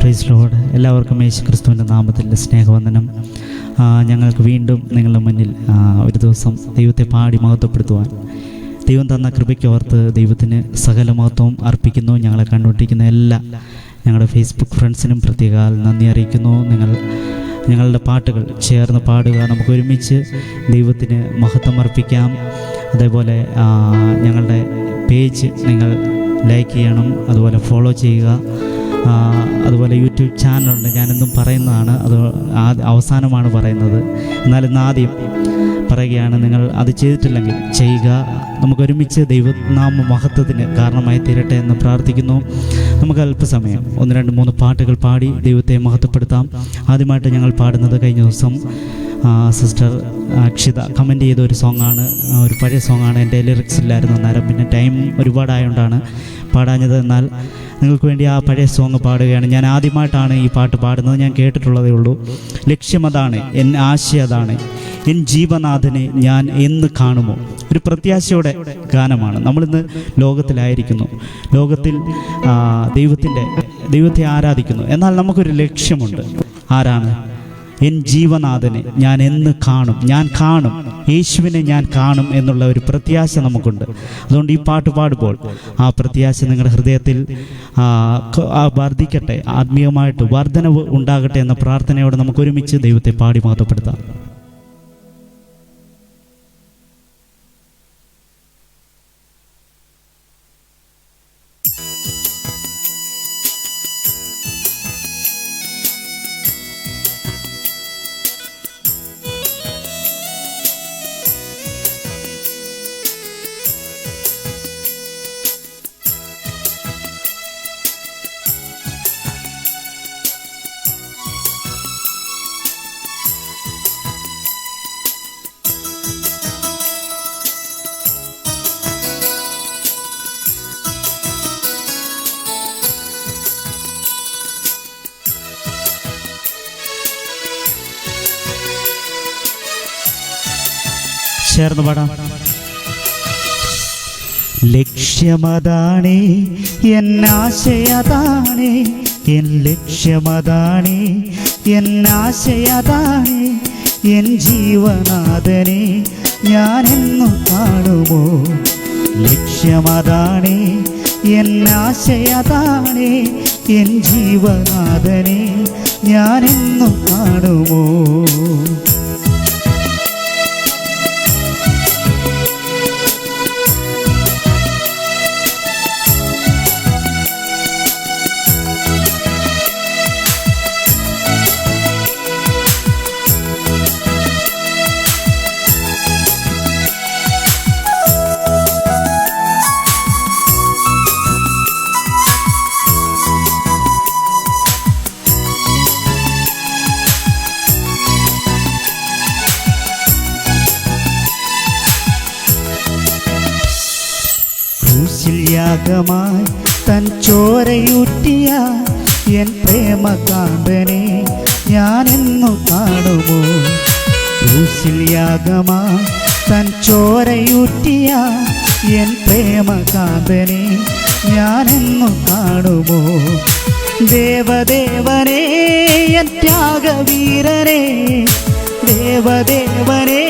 Price എല്ലാവർക്കും യേശു ക്രിസ്തുവിന്റെ നാമത്തിൽ സ്നേഹവന്ദനം ഞങ്ങൾക്ക് വീണ്ടും നിങ്ങളുടെ മുന്നിൽ ഒരു ദിവസം ദൈവത്തെ പാടി മഹത്വപ്പെടുത്തുവാൻ. ദൈവം തന്ന കൃപയ്ക്ക് ഓർത്ത് ദൈവത്തിന് സകല മഹത്വം അർപ്പിക്കുന്നു. ഞങ്ങളെ കണ്ടുകൊണ്ടിരിക്കുന്ന എല്ലാ ഞങ്ങളുടെ ഫേസ്ബുക്ക് ഫ്രണ്ട്സിനും പ്രത്യേക നന്ദി അറിയിക്കുന്നു. നിങ്ങൾ ഞങ്ങളുടെ പാട്ടുകൾ ചേർന്ന് പാടുക. നമുക്ക് ഒരുമിച്ച് ദൈവത്തിന് മഹത്വം അർപ്പിക്കാം. അതേപോലെ ഞങ്ങളുടെ പേജ് നിങ്ങൾ ലൈക്ക് ചെയ്യണം അതുപോലെ ഫോളോ ചെയ്യുക. അതുപോലെ യൂട്യൂബ് ചാനലുണ്ട് ഞാനെന്നും പറയുന്നതാണ്. അത് അവസാനമാണ് പറയുന്നത്. എന്നാൽ ആദ്യം പറയുകയാണ് നിങ്ങൾ അത് ചെയ്തിട്ടില്ലെങ്കിൽ ചെയ്യുക. നമുക്കൊരുമിച്ച് ദൈവനാമ മഹത്വത്തിന് കാരണമായി തീരട്ടെ എന്ന് പ്രാർത്ഥിക്കുന്നു. നമുക്ക് അല്പസമയം ഒന്ന് രണ്ട് മൂന്ന് പാട്ടുകൾ പാടി ദൈവത്തെ മഹത്വപ്പെടുത്താം. ആദ്യമായിട്ട് ഞങ്ങൾ പാടുന്നത് കഴിഞ്ഞ ദിവസം സിസ്റ്റർ അക്ഷിത കമന്റ് ചെയ്ത ഒരു സോങ്ങാണ് ഒരു പഴയ സോങ്ങാണ് എന്റെ ലിറിക്സ് ഇല്ലായിരുന്നു അന്നേരം. പിന്നെ ടൈം ഒരുപാടായതുകൊണ്ടാണ് പാടാഞ്ഞത്. എന്നാൽ നിങ്ങൾക്ക് വേണ്ടി ആ പഴയ സോങ് പാടുകയാണ്. ഞാൻ ആദ്യമായിട്ടാണ് ഈ പാട്ട് പാടുന്നത്. ഞാൻ കേട്ടിട്ടുള്ളതേ ഉള്ളൂ. ലക്ഷ്യം അതാണ് എൻ ആശയം അതാണ് എൻ ജീവനാഥനെ ഞാൻ എന്ന് കാണുമോ? ഒരു പ്രത്യാശയുടെ ഗാനമാണ്. നമ്മളിന്ന് ലോകത്തിലായിരിക്കുന്നു. ലോകത്തിൽ ദൈവത്തിന്റെ ദൈവത്തെ ആരാധിക്കുന്നു. എന്നാൽ നമുക്കൊരു ലക്ഷ്യമുണ്ട്. ആരാണ്? എൻ ജീവനാഥനെ ഞാൻ എന്ന് കാണും ഞാൻ കാണും യേശുവിനെ ഞാൻ കാണും എന്നുള്ള ഒരു പ്രത്യാശ നമുക്കുണ്ട്. അതുകൊണ്ട് ഈ പാട്ട് പാടുമ്പോൾ ആ പ്രത്യാശ നിങ്ങളുടെ ഹൃദയത്തിൽ വർദ്ധിക്കട്ടെ ആത്മീയമായിട്ട് വർധനവ് ഉണ്ടാകട്ടെ എന്ന പ്രാർത്ഥനയോടെ നമുക്ക് ഒരുമിച്ച് ദൈവത്തെ പാടി മഹത്വപ്പെടുത്താം. ചേർന്ന് പാടാം. ലക്ഷ്യമതാണേ എന്നാശയതാണേ എൻ ലക്ഷ്യമതാണേ എന്നാശയതാണേ എൻ ജീവനാഥനെ ഞാൻ എന്നു കാണുമോ? ലക്ഷ്യമതാണേ എന്നാശയതാണേ എൻ ജീവനാഥനെ ഞാൻ എന്നു കാണുമോ? പ്രേമകാന്തനെ ഞാൻ എന്നു കാണുമോ? ക്രൂശിൽ യാഗമാ തൻ ചോരയൂറ്റിയ എൻ പ്രേമകാന്തനെ ഞാൻ എന്നു കാണുമോ? ദേവദേവനെ എൻ ത്യാഗവീരനെ ദേവദേവനെ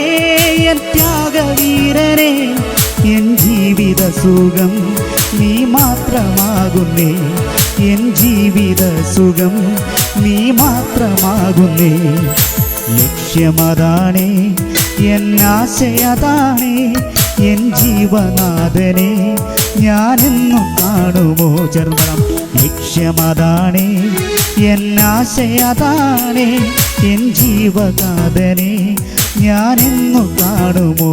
എൻ ത്യാഗവീരനെ എൻ ജീവിത സുഖം നീ മാത്രമാകുന്നേ. എൻ ജീവിത സുഖം നീ മാത്രമാകുന്നേ. ലക്ഷ്യമതാണേ എൻ ആശയതാണേ എൻ ജീവനാഥനെ. ഞാനെന്നും കാണുമോ ചേർന്നണം ലക്ഷ്യമതാണേ എൻ ആശയതാണേ എൻ ജീവനാഥനെ. ഞാനെന്നു കാണുമോ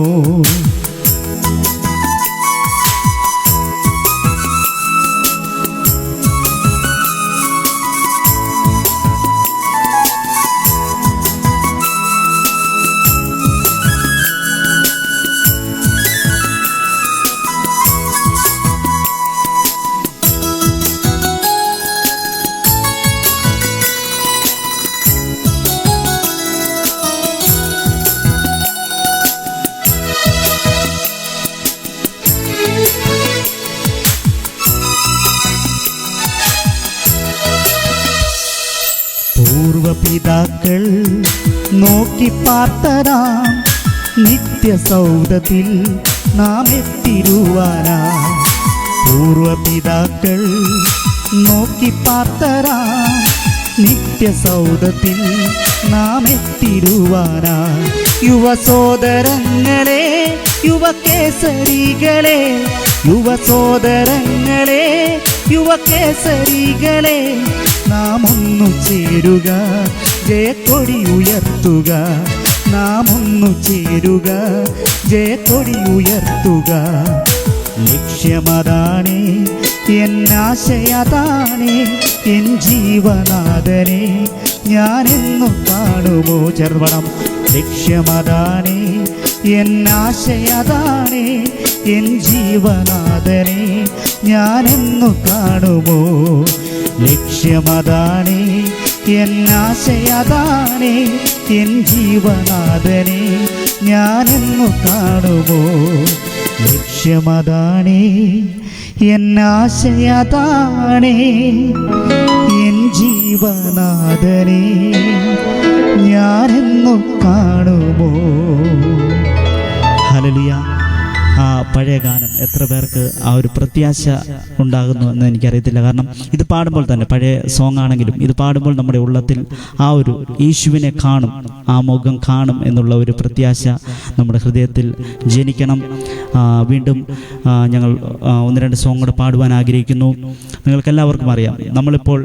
പാർത്തരാം നിത്യസൗധത്തിൽ നാം എത്തിരുവാനാ പൂർവപിതാക്കൾ നോക്കി പാർത്തരാം നിത്യസൗധത്തിൽ നാം എത്തിരുവാനാ യുവസോദരങ്ങളെ യുവകേസരികളെ യുവസോദരങ്ങളെ യുവകേസരികളെ നാം ഒന്നു ചേരുക ജയക്കൊടി ഉയർത്തുക. നാം ഒന്നു ചേരുക. ജയക്കൊടി ഉയർത്തുക. ലക്ഷ്യമതാണേ എന്നാശയതാണേ എൻ ജീവനാഥനെ ഞാനെന്നു കാണുമോ ചെറുപണം ലക്ഷ്യമതാണേ എന്നാശയതാണേ എൻ ജീവനാഥനെ ഞാനെന്നു കാണുമോ. ലക്ഷ്യമതാണേ എന്നാശയതാണേ എൻ ജീവനാഥനെ ഞാനെന്നു കാണുമോ? ലക്ഷ്യമതാണേ എന്നാശയതാണേ എൻ ജീവനാഥനെ ഞാനെന്നു കാണുമോ? ഹലലിയ ആ പഴയ ഗാനം എത്ര പേർക്ക് ആ ഒരു പ്രത്യാശ ഉണ്ടാകുന്നു എന്ന് എനിക്കറിയത്തില്ല. കാരണം ഇത് പാടുമ്പോൾ തന്നെ പഴയ സോങ് ആണെങ്കിലും ഇത് പാടുമ്പോൾ നമ്മുടെ ഉള്ളത്തിൽ ആ ഒരു യേശുവിനെ കാണും ആ മുഖം കാണും എന്നുള്ള ഒരു പ്രത്യാശ നമ്മുടെ ഹൃദയത്തിൽ ജനിക്കണം. വീണ്ടും ഞങ്ങൾ ഒന്ന് രണ്ട് സോങ് കൂടെ പാടുവാൻ ആഗ്രഹിക്കുന്നു. നിങ്ങൾക്കെല്ലാവർക്കും അറിയാം നമ്മളിപ്പോൾ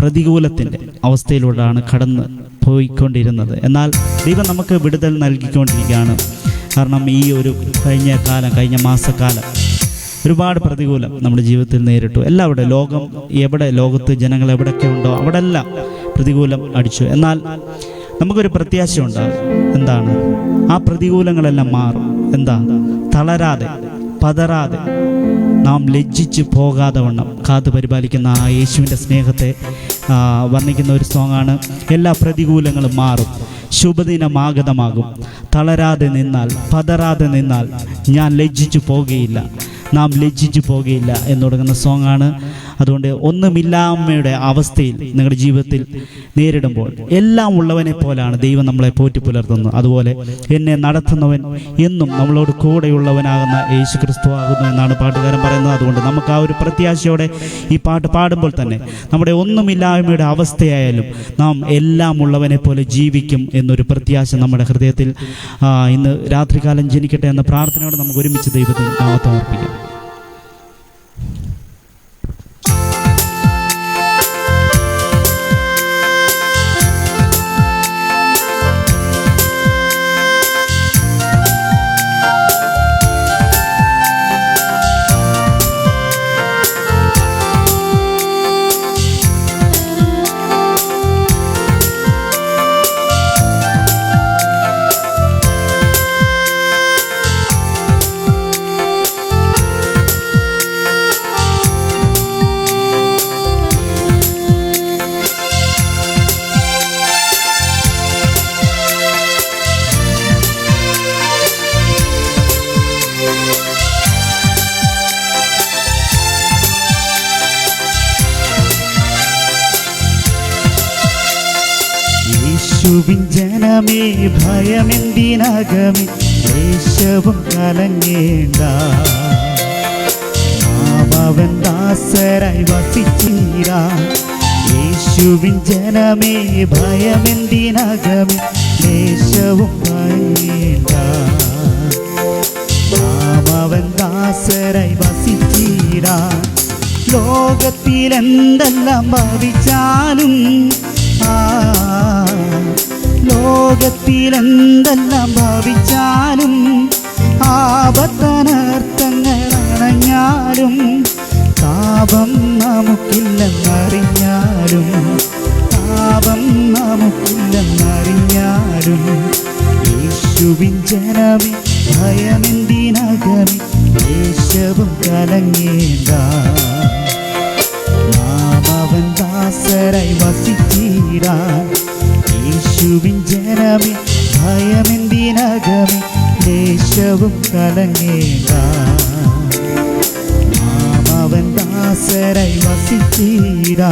പ്രതികൂലത്തിന്റെ അവസ്ഥയിലൂടെയാണ് കടന്ന് പോയിക്കൊണ്ടിരുന്നത്. എന്നാൽ ദൈവം നമുക്ക് വിടുതൽ നൽകിക്കൊണ്ടിരിക്കുകയാണ്. കാരണം ഈ ഒരു കഴിഞ്ഞ കാലം കഴിഞ്ഞ മാസക്കാലം ഒരുപാട് പ്രതികൂലം നമ്മുടെ ജീവിതത്തിൽ നേരിട്ടു. എല്ലാവിടെ ലോകം എവിടെ ലോകത്ത് ജനങ്ങൾ എവിടെയൊക്കെ ഉണ്ടോ അവിടെ എല്ലാം പ്രതികൂലം അടിച്ചു. എന്നാൽ നമുക്കൊരു പ്രത്യാശയുണ്ട് എന്താണ്? ആ പ്രതികൂലങ്ങളെല്ലാം മാറും. എന്താ? തളരാതെ പതറാതെ നാം ലജ്ജിച്ച് പോകാതെ വണ്ണം കാത്തു പരിപാലിക്കുന്ന ആ യേശുവിന്റെ സ്നേഹത്തെ വർണിക്കുന്ന ഒരു സോങ്ങാണ് എല്ലാ പ്രതികൂലങ്ങളും മാറും. ശുഭദിനമാഗതമാകും. തളരാതെ നിന്നാൽ പതറാതെ നിന്നാൽ ഞാൻ ലജ്ജിച്ചു പോകുകയില്ല നാം ലജ്ജിച്ചു പോകുകയില്ല എന്ന് തുടങ്ങുന്ന സോങ്ങാണ് അതുകൊണ്ട് ഒന്നുമില്ലാമ്മയുടെ അവസ്ഥയിൽ നിങ്ങളുടെ ജീവിതത്തിൽ നേരിടുമ്പോൾ എല്ലാം ഉള്ളവനെ പോലാണ് ദൈവം നമ്മളെ പോറ്റി പുലർത്തുന്നത്. അതുപോലെ എന്നെ നടത്തുന്നവൻ എന്നും നമ്മളോട് കൂടെയുള്ളവനാകുന്ന യേശു ക്രിസ്തു ആകുന്നു എന്നാണ് പാട്ടുകാരൻ പറയുന്നത്. അതുകൊണ്ട് നമുക്ക് ആ ഒരു പ്രത്യാശയോടെ ഈ പാട്ട് പാടുമ്പോൾ തന്നെ നമ്മുടെ ഒന്നുമില്ലായ്മയുടെ അവസ്ഥയായാലും നാം എല്ലാം ഉള്ളവനെ പോലെ ജീവിക്കും എന്നൊരു പ്രത്യാശ നമ്മുടെ ഹൃദയത്തിൽ ഇന്ന് രാത്രികാലം ജനിക്കട്ടെ എന്ന പ്രാർത്ഥനയോടെ നമുക്ക് ഒരുമിച്ച് ദൈവത്തിൽ നാമത്തെ ജനമേ ഭയമെന്തിനകമേ ദേശവും കലങ്ങേണ്ട. നാമവൻ ദാസരായി വസിച്ചീരാ. യേശുവിൻ ജനമേ ഭയമെന്തിനകമേ ദേശവും കലങ്ങേണ്ട. നാമവൻ ദാസരായി വസിച്ചീരാ. ലോകത്തിലെന്തെല്ലാം ഭാവിച്ചാലും ആ ലോകത്തിൽ എന്തെല്ലാം ഭാവിച്ചാലും ആപത്തനർത്ഥങ്ങൾ അണഞ്ഞാലും താപം നമുക്കില്ലെന്നറിഞ്ഞാലും താപം നമുക്കില്ലെന്നറിഞ്ഞാലും യേശുവിൻ ജനമേ ഭയമെന്തിനകമി ദേശവും കലങ്ങേണ്ട. നാം അവൻ ദാസരായി വസിച്ചീരാ യേശുവിൻ ജനമേ ഭയമെന്തിനകമേ ദേശവും കലങ്ങേണ്ട. അവൻ ദാസരായി വസിച്ചീരാ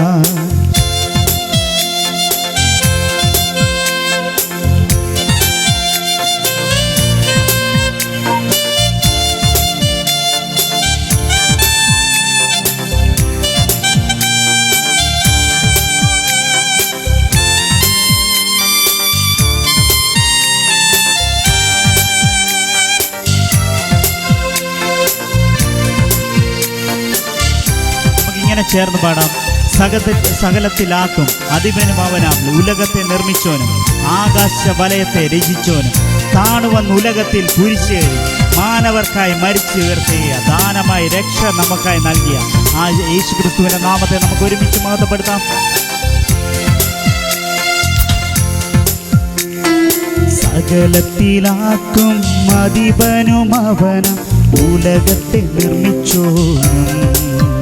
ചേർന്ന് പാടാം. സകത്തിൽ സകലത്തിലാക്കും അധിപനും അവനാം. ഉലകത്തെ നിർമ്മിച്ചോനും ആകാശ വലയത്തെ രചിച്ചോനും താണുവന്ന് ഉലകത്തിൽ കുരിശേറി മാനവർക്കായി മരിച്ചു ഉയർത്തുക ദാനമായി രക്ഷ നമുക്കായി നൽകിയ ആ യേശു ക്രിസ്തുവിന്റെ നാമത്തെ നമുക്ക് ഒരുമിച്ച് മഹത്വപ്പെടുത്താം. സകലത്തിലാക്കും അവനം. ഉലകത്തെ നിർമ്മിച്ചോനും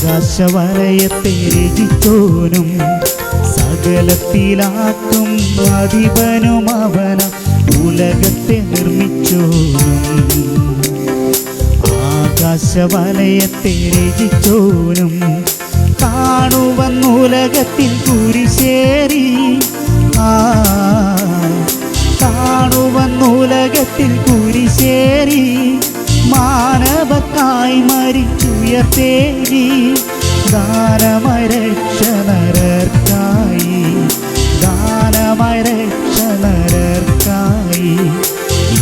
ആകാശവലയത്തെ രചിച്ചോനും സകലത്തിലാക്കും അധിപനും അവന ഉലകത്തെ നിർമ്മിച്ചോനും ആകാശവലയത്തെ രചിച്ചോനും കാണുവന്നുലകത്തിൽ കുരിശേരി ആ കാണുവന്നുലകത്തിൽ കുരിശേറി. മാനവക്കായി മരിച്ചുയർത്തേരി ദാനമയ രക്ഷണരർക്കായി ദാനമയ രക്ഷണരർക്കായി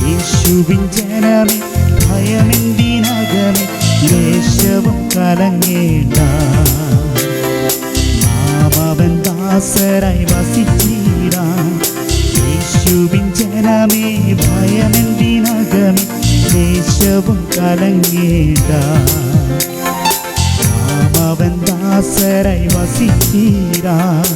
യേശുവിൻ ജനമേ ഭയമെന്തിനകമേ ദേശവും കലങ്ങേണ്ട. നാമവൻ ദാസരായി വസിച്ചീരാം യേശുവിൻ ജനമേ ഭയമെന്തിനകമേ ദേശവും കലങ്ങേണ്ട. നാമവൻ ദാസരായി വസിച്ചീരാം.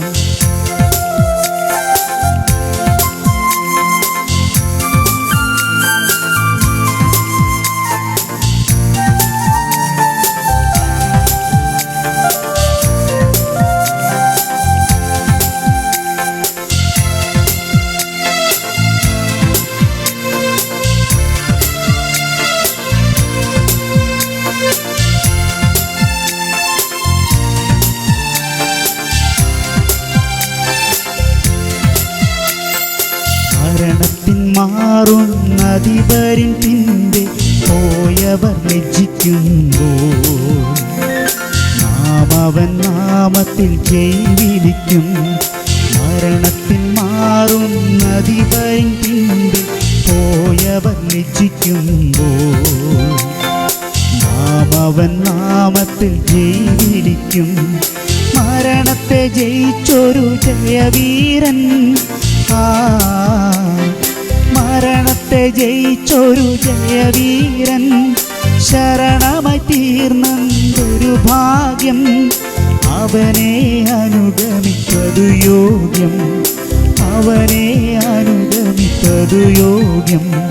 ലജ്ജിക്കുമ്പോൾ മാമവൻ നാമത്തിൽ ജയിലിരിക്കും. മരണത്തെ ജയിച്ചൊരു ജയവീരൻ. ആ മരണത്തെ ജയിച്ചൊരു ജയവീരൻ. ശരണമായി തീർന്നൊരു ഭാഗ്യം. അവനെ അനുഗമിച്ചതു യോഗ്യം. അവനെ അനുഗമിച്ചതു യോഗ്യം.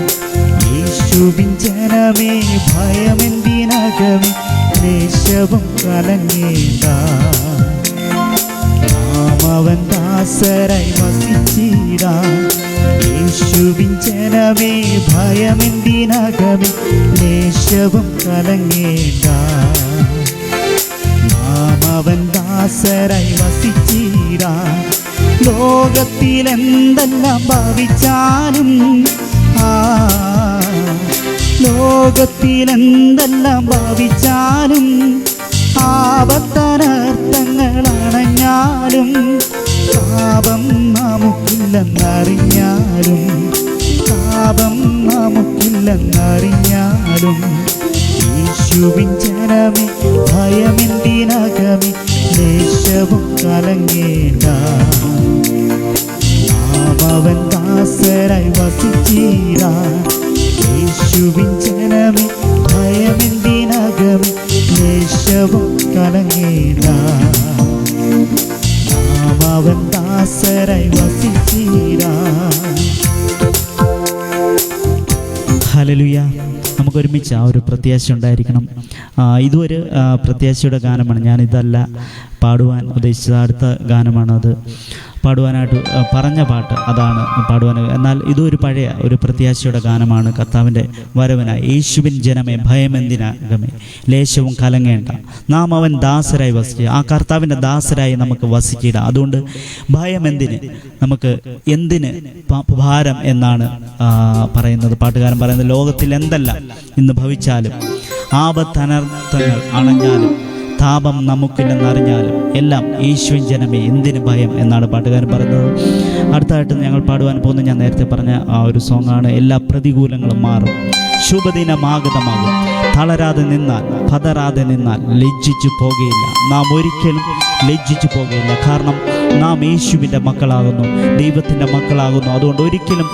യേശുവിൻ ജനമേ ഭയമെന്തിനകമേ ദേശവും കലങ്ങേണ്ട നാം ദാസരായി വസിച്ചിടാ. യേശുവിൻ ജനമേ ഭയമെന്തിനകമേ ദേശവും കലങ്ങേണ്ട നാം ദാസരായി വസിച്ചിടാ. ലോകത്തിലെന്തെല്ലാം ഭാവിച്ചാലും ആ ലോകത്തിലെന്തെല്ലാം ഭാവിച്ചാലും ആപത്തനർത്ഥങ്ങളണഞ്ഞാലും പാപം നമുക്കില്ലെന്നറിഞ്ഞാലും പാപം നമുക്കില്ലെന്നറിഞ്ഞാലും യേശുവിൻ ജനമേ ഭയമെന്തിനകമേ ദേശവും കലങ്ങേണ്ട. അവൻ ദാസരായി വസിച്ചീരാ യേശുവിൻ ജനമേ ഭയമെന്തിനകമേ ദേശവും കലങ്ങേണ്ട. നാം അവൻ ദാസരായി വസിച്ചീരാ. ഹലലുയ നമുക്ക് ഒരുമിച്ച് ആ ഒരു പ്രത്യാശ ഉണ്ടായിരിക്കണം. ഇതൊരു പ്രത്യാശയുടെ ഗാനമാണ്. ഞാനിതല്ല പാടുവാൻ ഉദ്ദേശിച്ചത്. അടുത്ത ഗാനമാണത്. പാടുവാനായിട്ട് പറഞ്ഞ പാട്ട് അതാണ് പാടുവാൻ എന്നാൽ ഇതൊരു പഴയ ഒരു പ്രത്യാശയുടെ ഗാനമാണ് കർത്താവിന്റെ വരവനായി. യേശുവിൻ ജനമേ ഭയമെന്തിനകമേ ലേശവും കലങ്ങേണ്ട. നാം അവൻ ദാസരായി വസിക്കുക. ആ കർത്താവിന്റെ ദാസരായി നമുക്ക് വസിക്കുക. അതുകൊണ്ട് ഭയം എന്തിന് നമുക്ക് എന്തിന് ഭാരം എന്നാണ് പറയുന്നത്. പാട്ടുകാരൻ പറയുന്നത് ലോകത്തിൽ എന്തല്ല ഇന്ന് ഭവിച്ചാലും ആപത്തനർത്ഥങ്ങൾ അണഞ്ഞാലും താപം നമുക്കില്ലെന്നറിഞ്ഞാലും എല്ലാം ഈശ്വൻ ജനമേ എന്തിന് ഭയം എന്നാണ് പാട്ടുകാരൻ പറയുന്നത്. അടുത്തായിട്ട് ഞങ്ങൾ പാടുവാൻ പോകുന്ന ഞാൻ നേരത്തെ പറഞ്ഞ ആ ഒരു സോങ്ങാണ് എല്ലാ പ്രതികൂലങ്ങളും മാറും ശുഭദിനമാഗതമാകും. തളരാതെ നിന്നാൽ പതരാതെ നിന്നാൽ ലജ്ജിച്ചു പോകുകയില്ല. നാം ഒരിക്കലും ലജ്ജിച്ചു പോകുകയില്ല. കാരണം നാം യേശുവിന്റെ മക്കളാകുന്നു ദൈവത്തിന്റെ മക്കളാകുന്നു. അതുകൊണ്ട് ഒരിക്കലും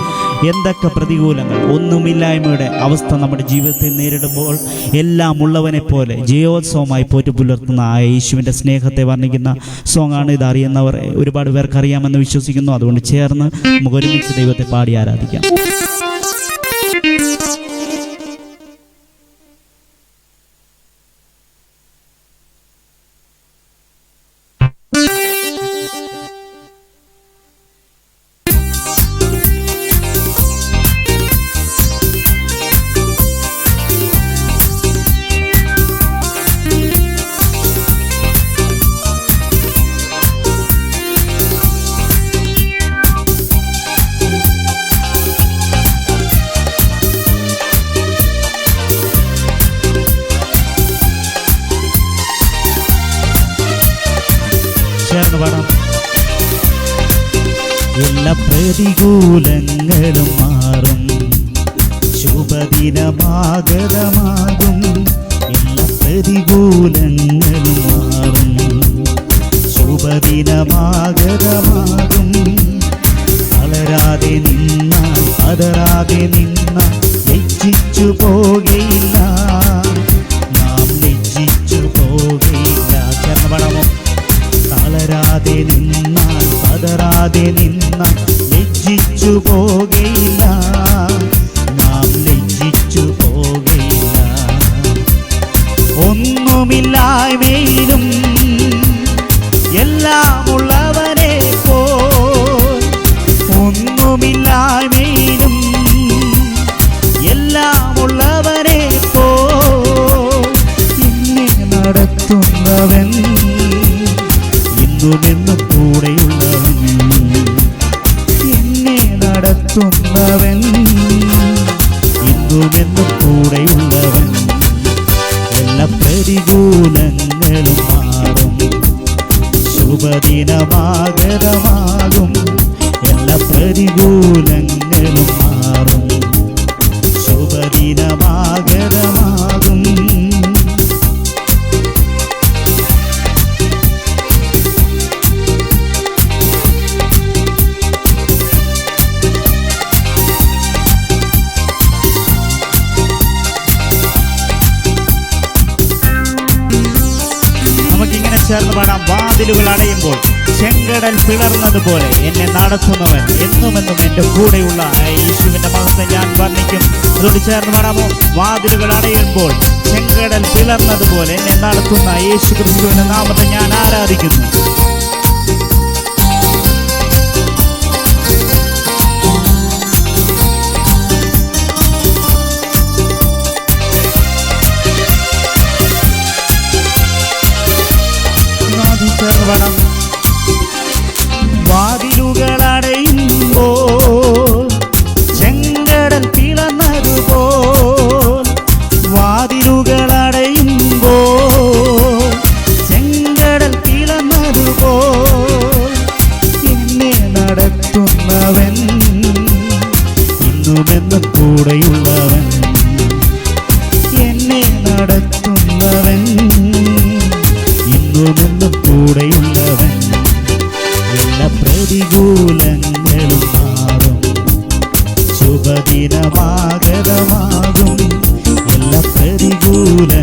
എന്തൊക്കെ പ്രതികൂലങ്ങൾ ഒന്നുമില്ലായ്മയുടെ അവസ്ഥ നമ്മുടെ ജീവിതത്തിൽ നേരിടുമ്പോൾ എല്ലാം ഉള്ളവനെ പോലെ ജയോത്സവമായി പോറ്റു പുലർത്തുന്ന ആ യേശുവിന്റെ സ്നേഹത്തെ വർണിക്കുന്ന സോങ്ങാണ് ഇത് അറിയുന്നവർ. ഒരുപാട് പേർക്ക് അറിയാമെന്ന് വിശ്വസിക്കുന്നു. അതുകൊണ്ട് ചേർന്ന് നമുക്ക് ഒരുമിച്ച് ദൈവത്തെ പാടി ആരാധിക്കാം. പ്രതികൂലങ്ങളും മാറും. ശുഭദിനമാഗതമാകും. എല്ലാ പ്രതികൂലങ്ങളും മാറും. ശുഭദിനമാഗതമാകും. തളരാതെ നിന്ന പതറാതെ നിന്ന ലജ്ജിച്ചു പോകയില്ല. നാം ലജ്ജിച്ചു പോകയില്ല. ചേർന്ന് പാടാമോ തളരാതെ നിന്ന പതറാതെ നിന്നാൽ ലജ്ജിച്ചു പോകയില്ല. നാം ലജ്ജിച്ചു പോകയില്ല. ഒന്നുമില്ലായ്മയിലും എല്ലാമുള്ളവനെ പോ ഒന്നുമില്ലായ്മയിലും എല്ലാമുള്ളവനെ പോ ഇന്നെ നടത്തുന്നവൻ ഇന്നുമെന്നും കൂടെയുള്ളവൻ. നടത്തുന്നവൻ ഇന്നുമെന്നും കൂടെയുള്ളവൻ. എല്ലാ പ്രതികൂലങ്ങളും മാറും. ശുഭദിനമാകരമാകും എല്ലാ പ്രതികൂലങ്ങളും മാറും. ശുഭദിനമാഗതമാകും പാടാം വാതിലുകൾ അടയുമ്പോൾ ചെങ്കടൽ പിളർന്നതുപോലെ എന്നെ നടത്തുന്നവൻ എന്നുമെന്നും എന്റെ കൂടെയുള്ള യേശുവിന്റെ മഹത്വം ഞാൻ വർണിക്കും. അതോട് ചേർന്ന് പാടാമോ വാതിലുകൾ അടയുമ്പോൾ ചെങ്കടൽ പിളർന്നതുപോലെ എന്നെ നടത്തുന്ന യേശു ക്രിസ്തുവിന്റെ നാമത്തെ ഞാൻ ആരാധിക്കുന്നു. ആദ്യം ശുഭദിനമാഗതമാകും എല്ലാ പ്രതികൂലങ്ങളും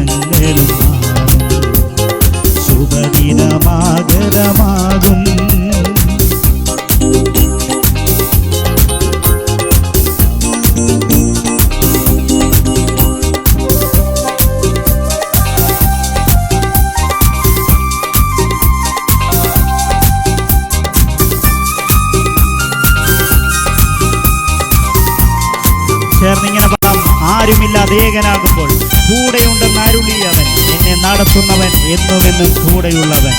ഏകനാകുമ്പോൾ കൂടെയുണ്ടെന്ന് അരുളിയവൻ എന്നെ നടത്തുന്നവൻ എന്നുമെന്നും കൂടെയുള്ളവൻ.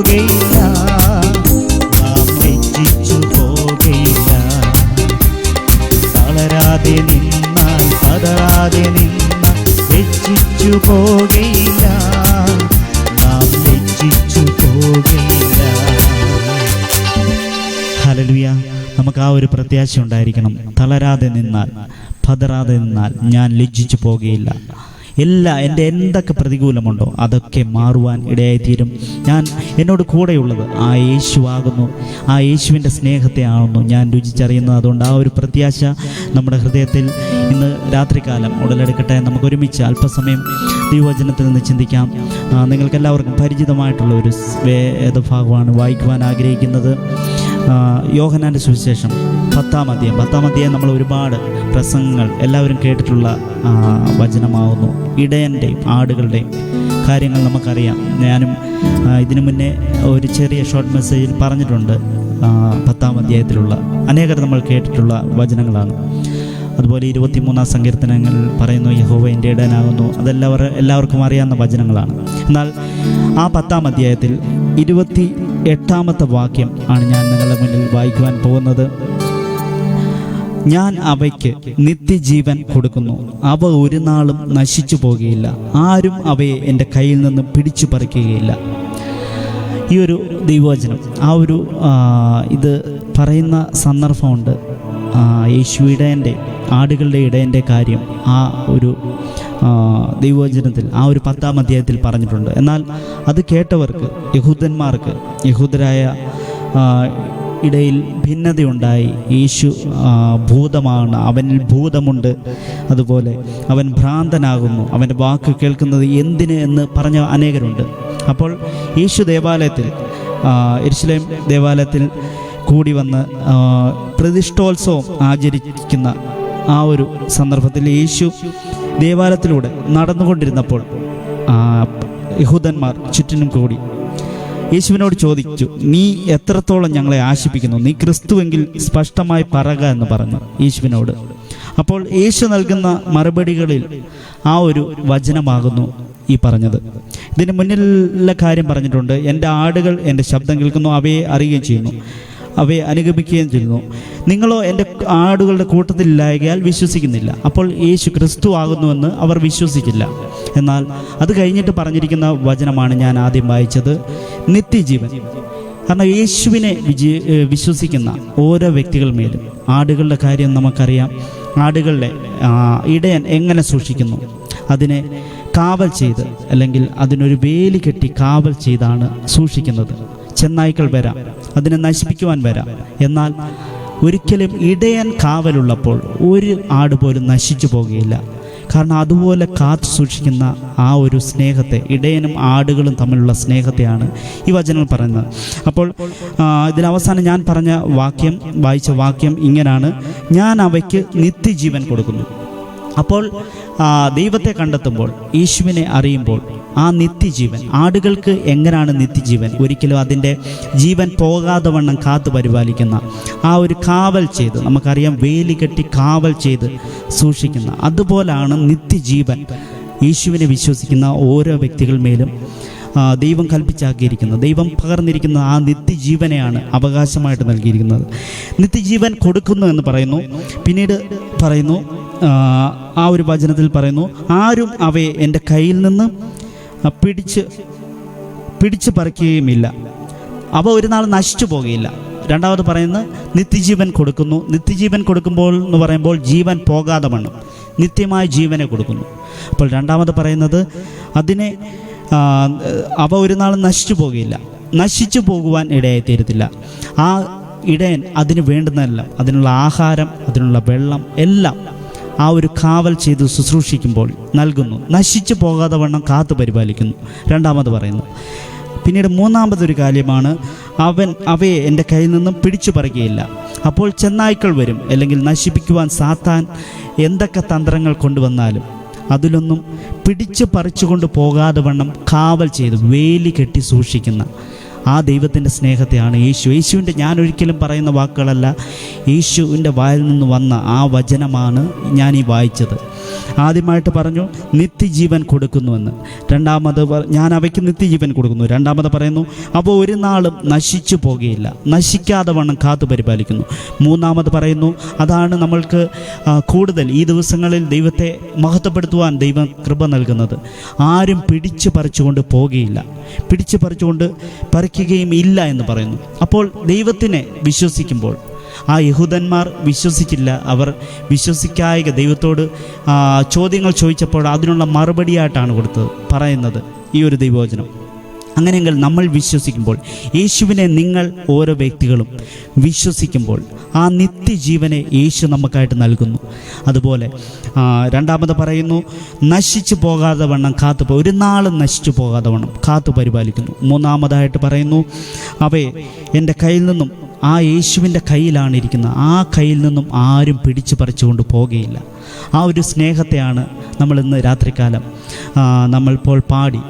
പോകയില്ല. നാം ലജ്ജിച്ചു പോകയില്ല. തളരാതെ നിന്നാൽ പതറാതെ നിന്നാൽ ലജ്ജിച്ചു പോകയില്ല. നാം ലജ്ജിച്ചു പോകയില്ല. ഹലലുയ നമുക്ക് ആ ഒരു പ്രത്യാശ ഉണ്ടായിരിക്കണം. തളരാതെ നിന്നാൽ പതറാതെ നിന്നാൽ ഞാൻ ലജ്ജിച്ചു പോകുകയില്ല എല്ലാ എന്റെ എന്തൊക്കെ പ്രതികൂലമുണ്ടോ അതൊക്കെ മാറുവാൻ ഇടയായിത്തീരും. ഞാൻ എന്നോട് കൂടെയുള്ളത് ആ യേശു ആകുന്നു ആ യേശുവിന്റെ സ്നേഹത്തെ ആകുന്നു ഞാൻ രുചിച്ചറിയുന്നത്. അതുകൊണ്ട് ആ ഒരു പ്രത്യാശ നമ്മുടെ ഹൃദയത്തിൽ ഇന്ന് രാത്രികാലം ഉടലെടുക്കട്ടെ. നമുക്ക് ഒരുമിച്ച് അല്പസമയം ദൈവവചനത്തിൽ നിന്ന് ചിന്തിക്കാം. നിങ്ങൾക്കെല്ലാവർക്കും പരിചിതമായിട്ടുള്ള ഒരു വേദഭാഗമാണ് വായിക്കുവാൻ ആഗ്രഹിക്കുന്നത്. ആ, യോഹന്നാന്റെ സുവിശേഷം പത്താം അധ്യായം. പത്താം അധ്യായം നമ്മൾ ഒരുപാട് പ്രസംഗങ്ങൾ എല്ലാവരും കേട്ടിട്ടുള്ള വചനമാവുന്നു. ഇടയന്റെയും ആടുകളുടെയും കാര്യങ്ങൾ നമുക്കറിയാം. ഞാനും ഇതിനു മുന്നേ ഒരു ചെറിയ ഷോർട്ട് മെസ്സേജിൽ പറഞ്ഞിട്ടുണ്ട് പത്താം അധ്യായത്തിലുള്ള അനേകർ നമ്മൾ കേട്ടിട്ടുള്ള വചനങ്ങളാണ്. അതുപോലെ ഇരുപത്തിമൂന്നാം സങ്കീർത്തനങ്ങൾ പറയുന്നു യഹോവ എന്റെ ഇടനാകുന്നു അതെല്ലാവർ എല്ലാവർക്കും അറിയാവുന്ന വചനങ്ങളാണ്. എന്നാൽ ആ പത്താം അധ്യായത്തിൽ ഇരുപത്തി എട്ടാമത്തെ വാക്യം ആണ് ഞാൻ നിങ്ങളുടെ മുന്നിൽ വായിക്കുവാൻ പോകുന്നത്. ഞാൻ അവയ്ക്ക് നിത്യജീവൻ കൊടുക്കുന്നു. അവ ഒരു നാളും നശിച്ചു പോകുകയില്ല. ആരും അവയെ എന്റെ കയ്യിൽ നിന്ന് പിടിച്ചു പറിക്കുകയില്ല. ഈ ഒരു ദൈവവചനം ആ ഒരു ഇത് പറയുന്ന സന്ദർഭമുണ്ട്. ആ, യേശു ഇടയന്റെ ആടുകളുടെ ഇടയന്റെ കാര്യം ആ ഒരു ദൈവവചനത്തിൽ ആ ഒരു പത്താം അധ്യായത്തിൽ പറഞ്ഞിട്ടുണ്ട്. എന്നാൽ അത് കേട്ടവർക്ക് യഹൂദന്മാർക്ക് യഹൂദരായ ഇടയിൽ ഭിന്നതയുണ്ടായി. യേശു ഭൂതമാണ്. അവനിൽ ഭൂതമുണ്ട്. അതുപോലെ അവൻ ഭ്രാന്തനാകുന്നു. അവന്റെ വാക്ക് കേൾക്കുന്നത് എന്തിന് എന്ന് പറഞ്ഞ അനേകരുണ്ട്. അപ്പോൾ യേശു ദേവാലയത്തിൽ എരിശിലേം ദേവാലയത്തിൽ കൂടി വന്ന് പ്രതിഷ്ഠോത്സവം ആചരിക്കുന്ന ആ ഒരു സന്ദർഭത്തിൽ യേശു ദേവാലയത്തിലൂടെ നടന്നുകൊണ്ടിരുന്നപ്പോൾ യഹൂദന്മാർ ചുറ്റിനും കൂടി യേശുവിനോട് ചോദിച്ചു നീ എത്രത്തോളം ഞങ്ങളെ ആശിപ്പിക്കുന്നു നീ ക്രിസ്തുവെങ്കിൽ സ്പഷ്ടമായി പറക എന്ന് പറഞ്ഞു യേശുവിനോട്. അപ്പോൾ യേശു നൽകുന്ന മറുപടികളിൽ ആ ഒരു വചനമാകുന്നു ഈ പറഞ്ഞത്. ഇതിന് മുന്നിലുള്ള കാര്യം പറഞ്ഞിട്ടുണ്ട് എന്റെ ആടുകൾ എന്റെ ശബ്ദം കേൾക്കുന്നു അവയെ അറിയുകയും ചെയ്യുന്നു. അവയെ അനുഗമിക്കുകയും ചെയ്യുന്നു. നിങ്ങളോ എന്റെ ആടുകളുടെ കൂട്ടത്തിലില്ലായകയാൽ വിശ്വസിക്കുന്നില്ല. അപ്പോൾ യേശു ക്രിസ്തു ആകുന്നുവെന്ന് അവർ വിശ്വസിക്കില്ല എന്നാൽ അത് കഴിഞ്ഞിട്ട് പറഞ്ഞിരിക്കുന്ന വചനമാണ് ഞാൻ ആദ്യം വായിച്ചത്. നിത്യജീവൻ. കാരണം യേശുവിനെ വിജയ വിശ്വസിക്കുന്ന ഓരോ വ്യക്തികൾ മേലും ആടുകളുടെ കാര്യം നമുക്കറിയാം. ആടുകളുടെ ഇടയൻ എങ്ങനെ സൂക്ഷിക്കുന്നു? അതിനെ കാവൽ ചെയ്ത് അല്ലെങ്കിൽ അതിനൊരു വേലി കെട്ടി കാവൽ ചെയ്താണ് സൂക്ഷിക്കുന്നത്. ചെന്നായ്ക്കൾ വരാം. അതിനെ നശിപ്പിക്കുവാൻ വരാം. എന്നാൽ ഒരിക്കലും ഇടയൻ കാവലുള്ളപ്പോൾ ഒരു ആട് പോലും നശിച്ചു പോകുകയില്ല. കാരണം അതുപോലെ കാത്തു സൂക്ഷിക്കുന്ന ആ ഒരു സ്നേഹത്തെ ഇടയനും ആടുകളും തമ്മിലുള്ള സ്നേഹത്തെയാണ് ഈ വചനങ്ങൾ പറയുന്നത്. അപ്പോൾ അവസാനം ഞാൻ പറഞ്ഞ വാക്യം വായിച്ച വാക്യം ഇങ്ങനെയാണ് ഞാൻ അവയ്ക്ക് നിത്യജീവൻ കൊടുക്കുന്നു. അപ്പോൾ ആ, ദൈവത്തെ കണ്ടെത്തുമ്പോൾ യേശുവിനെ അറിയുമ്പോൾ ആ നിത്യജീവൻ ആടുകൾക്ക് എങ്ങനെയാണ് നിത്യജീവൻ? ഒരിക്കലും അതിന്റെ ജീവൻ പോകാതെ വണ്ണം കാത്തു പരിപാലിക്കുന്ന ആ ഒരു കാവൽ ചെയ്ത് നമുക്കറിയാം വേലി കെട്ടി കാവൽ ചെയ്ത് സൂക്ഷിക്കുന്ന അതുപോലാണ് നിത്യജീവൻ. യേശുവിനെ വിശ്വസിക്കുന്ന ഓരോ വ്യക്തികൾ മേലും ദൈവം കൽപ്പിച്ചാക്കിയിരിക്കുന്നത്. ദൈവം പകർന്നിരിക്കുന്ന ആ നിത്യജീവനെയാണ് അവകാശമായിട്ട് നൽകിയിരിക്കുന്നത്. നിത്യജീവൻ കൊടുക്കുന്നു എന്ന് പറയുന്നു. പിന്നീട് പറയുന്നു ആ, ഒരു വചനത്തിൽ പറയുന്നു ആരും അവയെ എന്റെ കയ്യിൽ നിന്ന് പിടിച്ച് പിടിച്ചു പറിക്കുകയുമില്ല. അവ ഒരു നാൾ നശിച്ചു പോകുകയില്ല. രണ്ടാമത് പറയുന്നത് നിത്യജീവൻ കൊടുക്കുന്നു. നിത്യജീവൻ കൊടുക്കുമ്പോൾ എന്ന് പറയുമ്പോൾ ജീവൻ പോകാതെ വണ്ണം നിത്യമായ ജീവനെ കൊടുക്കുന്നു. അപ്പോൾ രണ്ടാമത് പറയുന്നത് അതിനെ അവ ഒരു നാൾ നശിച്ചു പോകുകയില്ല നശിച്ചു പോകുവാൻ ഇടയായി തീരത്തില്ല. ആ ഇടയൻ അതിന് വേണ്ടുന്നതെല്ലാം അതിനുള്ള ആഹാരം അതിനുള്ള വെള്ളം എല്ലാം ആ ഒരു കാവൽ ചെയ്ത് ശുശ്രൂഷിക്കുമ്പോൾ നൽകുന്നു. നശിച്ചു പോകാതെ വണ്ണം കാത്തു പരിപാലിക്കുന്നു. രണ്ടാമത് പറയുന്നു. പിന്നീട് മൂന്നാമതൊരു കാര്യമാണ് അവൻ അവയെ എന്റെ കയ്യിൽ നിന്നും പിടിച്ചു പറയുകയില്ല അപ്പോൾ ചെന്നായ്ക്കൾ വരും അല്ലെങ്കിൽ നശിപ്പിക്കുവാൻ സാത്താൻ എന്തൊക്കെ തന്ത്രങ്ങൾ കൊണ്ടുവന്നാലും. അതിലൊന്നും പിടിച്ചു പറിച്ചുകൊണ്ട് പോകാതെ വണ്ണം കാവൽ ചെയ്ത് വേലി കെട്ടി സൂക്ഷിക്കുന്ന ആ ദൈവത്തിന്റെ സ്നേഹത്തെയാണ് യേശു. യേശുവിന്റെ ഞാൻ ഒരിക്കലും പറയുന്ന വാക്കുകളല്ല യേശുവിന്റെ വായിൽ നിന്ന് വന്ന ആ വചനമാണ് ഞാൻ ഈ വായിച്ചത്. ആദ്യമായിട്ട് പറഞ്ഞു നിത്യജീവൻ കൊടുക്കുന്നുവെന്ന്. രണ്ടാമത് ഞാൻ അവയ്ക്ക് നിത്യജീവൻ കൊടുക്കുന്നു. രണ്ടാമത് പറയുന്നു അപ്പോൾ ഒരു നാളും നശിച്ചു പോകുകയില്ല. നശിക്കാതെ വണ്ണം കാത്തു പരിപാലിക്കുന്നു. മൂന്നാമത് പറയുന്നു അതാണ് നമ്മൾക്ക് കൂടുതൽ ഈ ദിവസങ്ങളിൽ ദൈവത്തെ മഹത്വപ്പെടുത്തുവാൻ ദൈവം കൃപ നൽകുന്നത്. ആരും പിടിച്ചു പറിച്ചുകൊണ്ട് പോകുകയില്ല. പിടിച്ചു പറിച്ചുകൊണ്ട് പറിക്കുകയും ഇല്ല എന്ന് പറയുന്നു. അപ്പോൾ ദൈവത്തിനെ വിശ്വസിക്കുമ്പോൾ ആ യഹൂദന്മാർ വിശ്വസിച്ചില്ല. അവർ വിശ്വസിക്കായിക ദൈവത്തോട് ചോദ്യങ്ങൾ ചോദിച്ചപ്പോൾ അതിനുള്ള മറുപടിയായിട്ടാണ് കൊടുത്തത് പറയുന്നത് ഈ ഒരു ദൈവവചനം. അങ്ങനെയെങ്കിൽ നമ്മൾ വിശ്വസിക്കുമ്പോൾ യേശുവിനെ നിങ്ങൾ ഓരോ വ്യക്തികളും വിശ്വസിക്കുമ്പോൾ ആ നിത്യജീവനെ യേശു നമുക്കായിട്ട് നൽകുന്നു. അതുപോലെ രണ്ടാമത് പറയുന്നു നശിച്ചു പോകാതെ വണ്ണം കാത്തു ഒരു നാളും നശിച്ചു പോകാതെ വണ്ണം കാത്തു പരിപാലിക്കുന്നു. മൂന്നാമതായിട്ട് പറയുന്നു അവയെ എന്റെ കയ്യിൽ നിന്നും ആ യേശുവിന്റെ കയ്യിലാണ് ഇരിക്കുന്നത്. ആ കയ്യിൽ നിന്നും ആരും പിടിച്ചു പറിച്ചുകൊണ്ട് പോകുകയില്ല. ആ ഒരു സ്നേഹത്തെയാണ് നമ്മൾ ഇന്ന് രാത്രികാലം നമ്മളിപ്പോൾ പാടി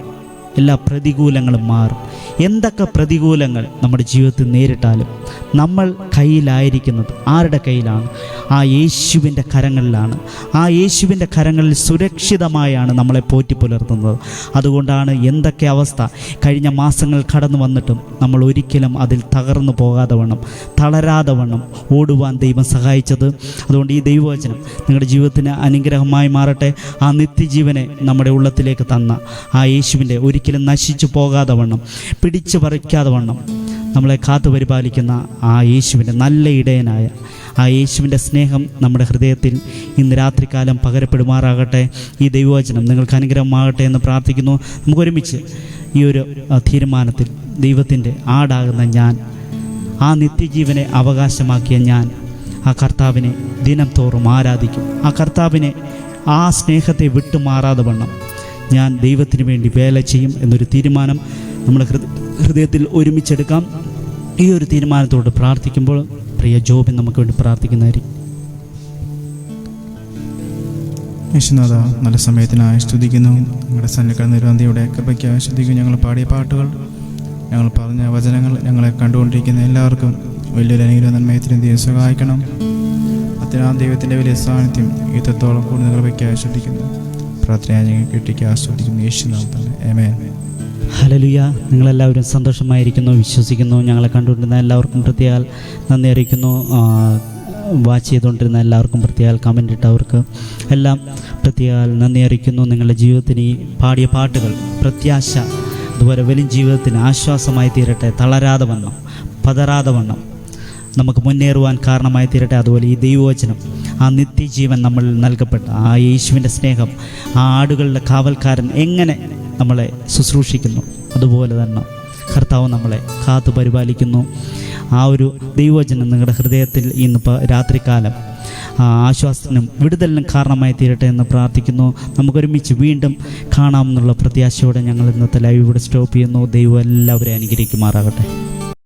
എല്ലാ പ്രതികൂലങ്ങളും മാറും. എന്തൊക്കെ പ്രതികൂലങ്ങൾ നമ്മുടെ ജീവിതത്തിൽ നേരിട്ടാലും നമ്മൾ കയ്യിലായിരിക്കുന്നത് ആരുടെ കയ്യിലാണ്? ആ യേശുവിന്റെ കരങ്ങളിലാണ്. ആ യേശുവിന്റെ കരങ്ങളിൽ സുരക്ഷിതമായാണ് നമ്മളെ പോറ്റി പുലർത്തുന്നത്. അതുകൊണ്ടാണ് എന്തൊക്കെ അവസ്ഥ കഴിഞ്ഞ മാസങ്ങൾ കടന്നു വന്നിട്ടും നമ്മൾ ഒരിക്കലും അതിൽ തകർന്നു പോകാതെ വണ്ണം തളരാതെ വണ്ണം ഓടുവാൻ ദൈവം സഹായിച്ചത്. അതുകൊണ്ട് ഈ ദൈവവചനം നിങ്ങളുടെ ജീവിതത്തിന് അനുഗ്രഹമായി മാറട്ടെ. ആ നിത്യജീവനെ നമ്മുടെ ഉള്ളത്തിലേക്ക് തന്ന ആ യേശുവിന്റെ ഒരിക്കലും നശിച്ചു പോകാതെ വണ്ണം പിടിച്ചു പറിക്കാതെ വണ്ണം. നമ്മളെ കാത്തു പരിപാലിക്കുന്ന ആ യേശുവിന്റെ നല്ല ഇടയനായ ആ യേശുവിന്റെ സ്നേഹം നമ്മുടെ ഹൃദയത്തിൽ ഇന്ന് രാത്രികാലം പകരപ്പെടുമാറാകട്ടെ. ഈ ദൈവവചനം നിങ്ങൾക്ക് അനുഗ്രഹമാകട്ടെ എന്ന് പ്രാർത്ഥിക്കുന്നു. നമുക്കൊരുമിച്ച് ഈ ഒരു തീരുമാനത്തിൽ ദൈവത്തിന്റെ ആടാകുന്ന ഞാൻ ആ നിത്യജീവനെ അവകാശമാക്കിയ ഞാൻ ആ കർത്താവിനെ ദിനം തോറും ആരാധിക്കും. ആ കർത്താവിനെ ആ സ്നേഹത്തെ വിട്ടുമാറാതെ വണ്ണം. ഞാൻ ദൈവത്തിന് വേണ്ടി വേല ചെയ്യും എന്നൊരു തീരുമാനം നമ്മൾ ഹൃദയത്തിൽ ഒരുമിച്ചെടുക്കാം. ഈ ഒരു തീരുമാനത്തോട് പ്രാർത്ഥിക്കുമ്പോൾ പ്രിയ ജോബിൻ നമുക്ക് വേണ്ടി പ്രാർത്ഥിക്കുന്നതായിരിക്കും. യേശുനാഥ നല്ല സമയത്തിനായി സ്തുതിക്കുന്നു. ഞങ്ങളുടെ സന്നിക്കട നിരവധിയുടെ കൃപയ്ക്കായി സ്തുതിക്കുന്നു ഞങ്ങൾ പാടിയ പാട്ടുകൾ ഞങ്ങൾ പറഞ്ഞ വചനങ്ങൾ ഞങ്ങളെ കണ്ടുകൊണ്ടിരിക്കുന്ന എല്ലാവർക്കും വലിയൊരു അനുഗ്രഹ നന്മയത്തിന് ദൈവം സഹായിക്കണം. അത്തരം ദൈവത്തിന്റെ വലിയ സാന്നിധ്യം ഇത്രത്തോളം കൂടുതൽ കൃപയ്ക്കായി ശ്രദ്ധിക്കുന്നു പ്രാർത്ഥന ഞങ്ങൾ കിട്ടിക്ക് ആസ്വദിക്കുന്നു. യേശുനാഥാണ് ഏമേൻ ഹലലുയ നിങ്ങളെല്ലാവരും സന്തോഷമായിരിക്കുന്നു വിശ്വസിക്കുന്നു ഞങ്ങളെ കണ്ടുകൊണ്ടിരുന്ന എല്ലാവർക്കും പ്രത്യേക നന്ദി അറിയിക്കുന്നു. വാച്ച് ചെയ്തുകൊണ്ടിരുന്ന എല്ലാവർക്കും പ്രത്യേക കമന്റ് ഇട്ടവർക്ക് എല്ലാം പ്രത്യേക നന്ദി അറിയിക്കുന്നു. നിങ്ങളുടെ ജീവിതത്തിന് ഈ പാടിയ പാട്ടുകൾ പ്രത്യാശ അതുപോലെ വലിയ ജീവിതത്തിന് ആശ്വാസമായി തീരട്ടെ. തളരാതെ വണ്ണം പതറാതെ വണ്ണം നമുക്ക് മുന്നേറുവാൻ കാരണമായി തീരട്ടെ. അതുപോലെ ഈ ദൈവവചനം ആ നിത്യജീവൻ നമ്മൾ നൽകപ്പെട്ട ആ യേശുവിന്റെ സ്നേഹം ആ ആടുകളുടെ കാവൽക്കാരൻ എങ്ങനെ നമ്മളെ ശുശ്രൂഷിക്കുന്നു? അതുപോലെ തന്നെ കർത്താവ് നമ്മളെ കാത്തു പരിപാലിക്കുന്നു. ആ ഒരു ദൈവവചനം നിങ്ങളുടെ ഹൃദയത്തിൽ ഇന്ന് പ- രാത്രികാലം ആശ്വാസത്തിനും വിടുതലിനും കാരണമായി തീരട്ടെ എന്ന് പ്രാർത്ഥിക്കുന്നു. നമുക്കൊരുമിച്ച് വീണ്ടും കാണാമെന്നുള്ള പ്രത്യാശയോടെ ഞങ്ങൾ ഇന്നത്തെ ലൈവ് ഇവിടെ സ്റ്റോപ്പ് ചെയ്യുന്നു. ദൈവം എല്ലാവരെയും അനുഗ്രഹിക്കുമാറാകട്ടെ.